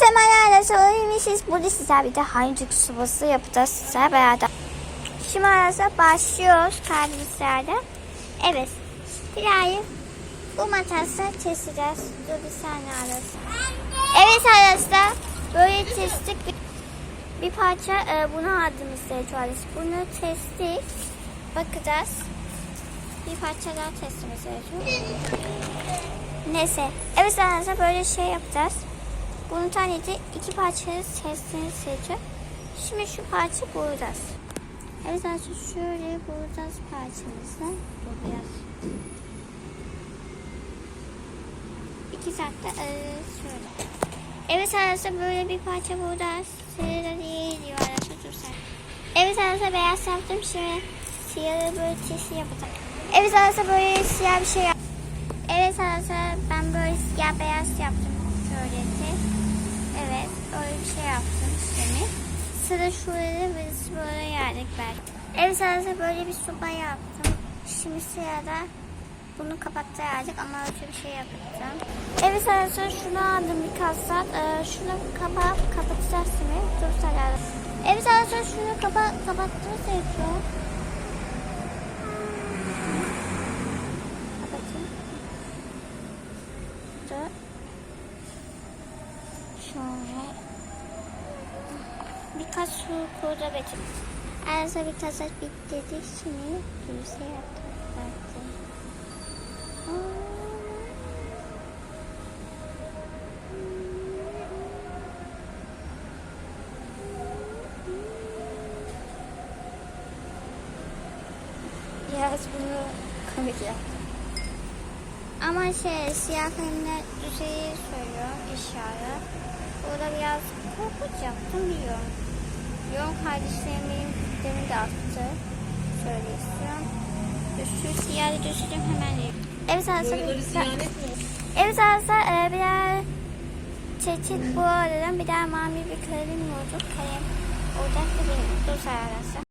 Herkese merhaba söylemişiz. Burada sizler bir de hancık sıvası yapacağız sizler beraber. Şimdi arası başlıyoruz kaldığımız Evet. Pilavı bu matası keseceğiz. Dur bir saniye arası. Evet arkadaşlar böyle kestik. Bir, parça e, bunu aldığımız arası. Bunu kestik. Bakacağız. Bir parça daha testimiz gerekiyor. Neyse. Evet arkadaşlar böyle şey yapacağız. Bunun tanesi iki parçayı testini seçiyor. Şimdi şu parça bulacağız. Evet arkadaşlar şöyle bulacağız parçamızı. Biraz. İki saatte e, şöyle. Evet arkadaşlar böyle bir parça bulacağız. Sırada değil diyor arkadaşlar. Evet arkadaşlar beyaz yaptım. Şimdi siyahı böyle çeşit yapacağım. Evet arkadaşlar böyle siyah bir şey yaptım. Evet arkadaşlar ben böyle siyah beyaz yaptım. Ki. Evet öyle bir şey yaptım şimdi. Sıra şurada biz böyle yerdik belki. Evet arkadaşlar böyle bir soba yaptım. Şimdi sırada bunu kapattı yerdik ama öyle bir şey yapacağım. Evet arkadaşlar şunu aldım bir kasat. Ee, şunu kapatıp kapatacağız şimdi. Dur sararım. Evet arkadaşlar şunu kapa kapattığımız yapıyor. Kapatayım. Dur. Şöyle. Birkaç su kurda betim. Arası bir kasat bitti. Şimdi bir şey yaptım. Baktım. Biraz bunu komik yaptım. Ama şey siyah kalemle düzeyi söylüyor işaret. Orada biraz korkunç yaptım biliyorum. Yorum kardeşlerim benim fikrimi de attı. Şöyle istiyorum. Üstü siyah düşeceğim hemen. Evet arkadaşlar. Evet arkadaşlar e, birer çeçil bu aradan bir daha mavi bir kalem olacak. Kalem olacak benim dur arkadaşlar.